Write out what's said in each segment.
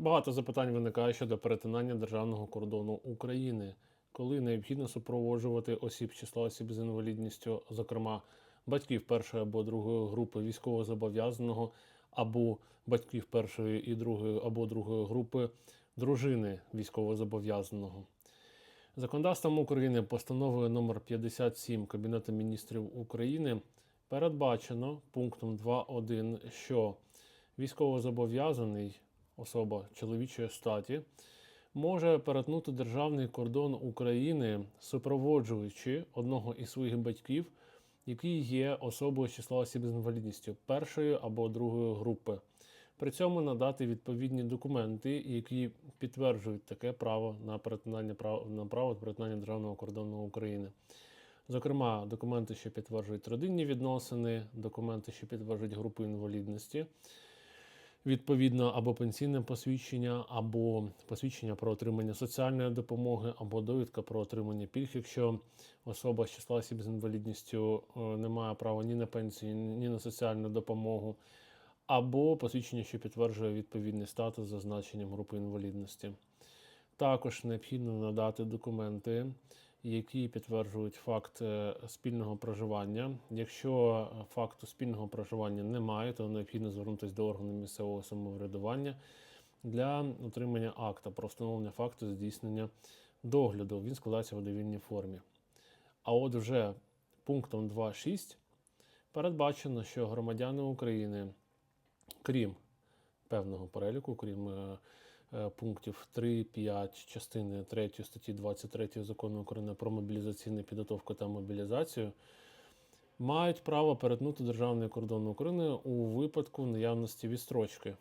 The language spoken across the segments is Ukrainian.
Багато запитань виникає щодо перетинання державного кордону України, коли необхідно супроводжувати осіб числа осіб з інвалідністю, зокрема батьків першої або другої групи військовозобов'язаного, або батьків першої і другої або другої групи дружини військовозобов'язаного. Законодавством України постановою номер 57 Кабінету міністрів України передбачено пунктом 2.1, що військовозобов'язаний особа чоловічої статі може перетнути державний кордон України, супроводжуючи одного із своїх батьків, який є особою числа осіб з інвалідністю першої або другої групи. При цьому надати відповідні документи, які підтверджують таке право на перетинання на право перетинання державного кордону України. Зокрема, документи, що підтверджують родинні відносини, документи, що підтверджують групу інвалідності, відповідно або пенсійне посвідчення, або посвідчення про отримання соціальної допомоги, або довідка про отримання пільг, якщо особа з числа осіб з інвалідністю е, не має права ні на пенсію, ні на соціальну допомогу, або посвідчення, що підтверджує відповідний статус за значенням групи інвалідності. Також необхідно надати документи, які підтверджують факт е, спільного проживання. Якщо е, факту спільного проживання немає, то необхідно звернутися до органу місцевого самоврядування для отримання акта про встановлення факту здійснення догляду. Він складається в довільній формі. А от вже пунктом 2.6 передбачено, що громадяни України, крім певного переліку, крім е, пунктів 3, 5 частини 3 статті 23 закону України про мобілізаційну підготовку та мобілізацію, мають право перетнути державний кордон України у випадку наявності відстрочки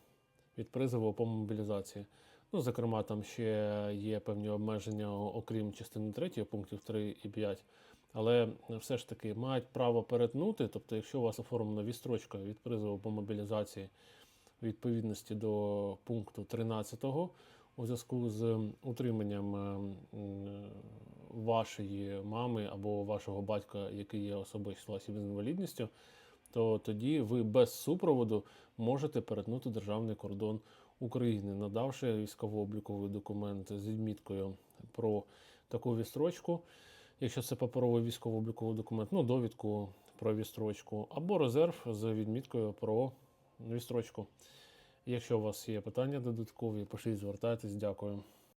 від призову по мобілізації. Ну, зокрема, там ще є певні обмеження, окрім частини 3 пунктів 3 і 5. Але все ж таки мають право перетнути, тобто, якщо у вас оформлена відстрочка від призову по мобілізації відповідності до пункту 13 у зв'язку з утриманням е, вашої мами або вашого батька, який є особою з інвалідністю, то тоді ви без супроводу можете перетнути державний кордон України, надавши військово-обліковий документ з відміткою про таку відстрочку, якщо це паперовий військово-обліковий документ, ну довідку про відстрочку, або резерв з відміткою про відстрочку. Якщо у вас є питання додаткові, пишіть, звертайтесь. Дякую.